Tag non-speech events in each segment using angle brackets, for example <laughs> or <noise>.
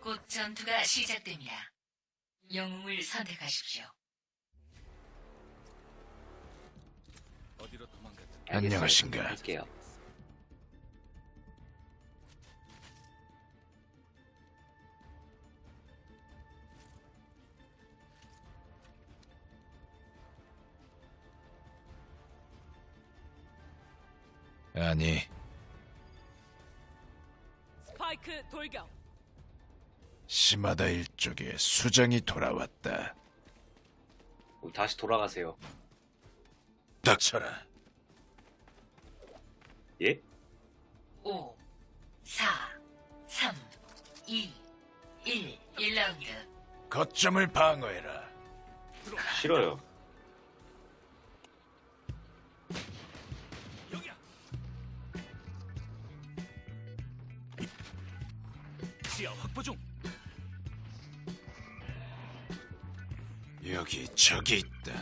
곧 전투가 시작됩니다. 영웅을 선택하십시오. 어디로 도망갔든 안녕하신가. 할게요. 아니, 스파이크 돌격. 시마다 일족에 수장이 돌아왔다. 다시 돌아가세요. 닥쳐라. 예? 5, 4, 3, 2, 1. 1라운드. 거점을 방어해라. 싫어요. 여기야. 시야 확보 중. 여기 적이 있다.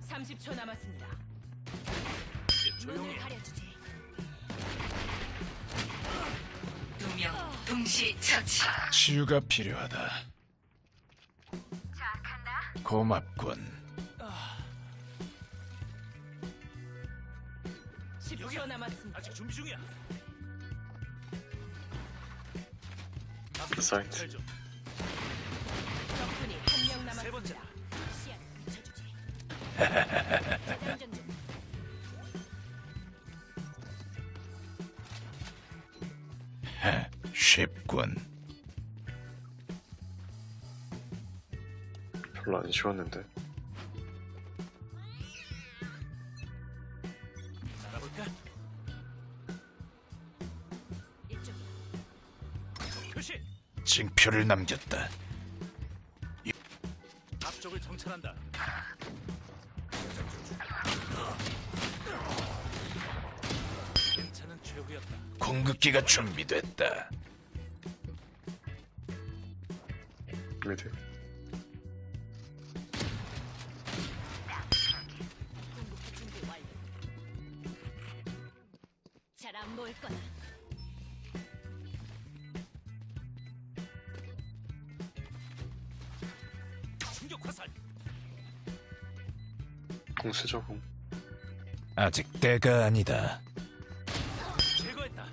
삼십 초 남았습니다. 이제 조용히. 해. 가려주지. 두명 동시 처치. 치유가 필요하다. 고맙군. 10초 남았습니다. 아직 준비 중이야. 사이트. 잘 좀. 적군이 한 명 세 번째. 남았습니다. 시야를 중. <laughs> 쉽군. 별로 안 쉬웠는데. 알아볼까? 이쪽이야. 표시. 징표를 남겼다. 앞쪽을 정찰한다. 괜찮은 최후였다. 공급기가 준비됐다. 미드. 안 보일 거다. 충격 화살. 공수저공. 아직 때가 아니다. 제거했다.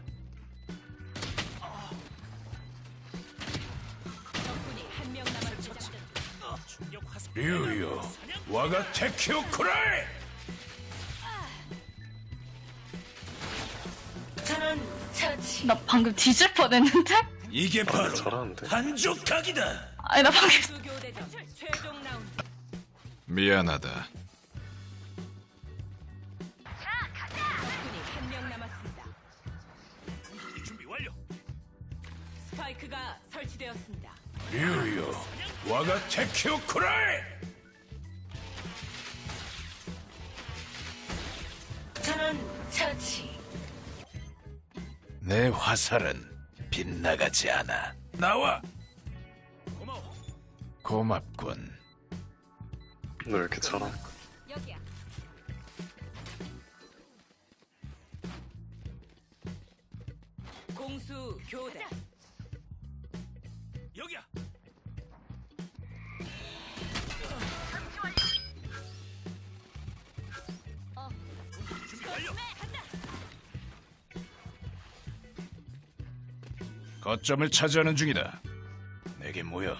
적군이 한 명 남았습니다. 충격 화살. 류유, 와가 테키오 쿠라이! 나 방금 뒤질 뻔했는데? 이게 바로 잘하는데. 한족각이다. 아니 나 방금 수교대전 최종 라운드. 미안하다. 적군이 한 명 남았습니다. 준비 완료. 스파이크가 설치되었습니다. 류유, 와가 테키오 쿠라이! 전원 처치. 내 화살은 빗나가지 않아. 나와! 고마워. 고맙군. 너 왜 이렇게 잘하? 여기야. 공수 교대. 여기야. 준비 완료. 거점을 차지하는 중이다. 내게 모여.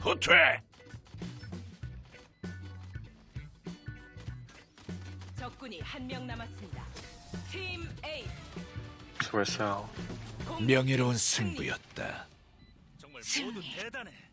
후퇴! 적군이 한 명 남았습니다. 팀 A. 수고했어요. 명예로운 승리. 승부였다. 정말 모두 승리. 대단해.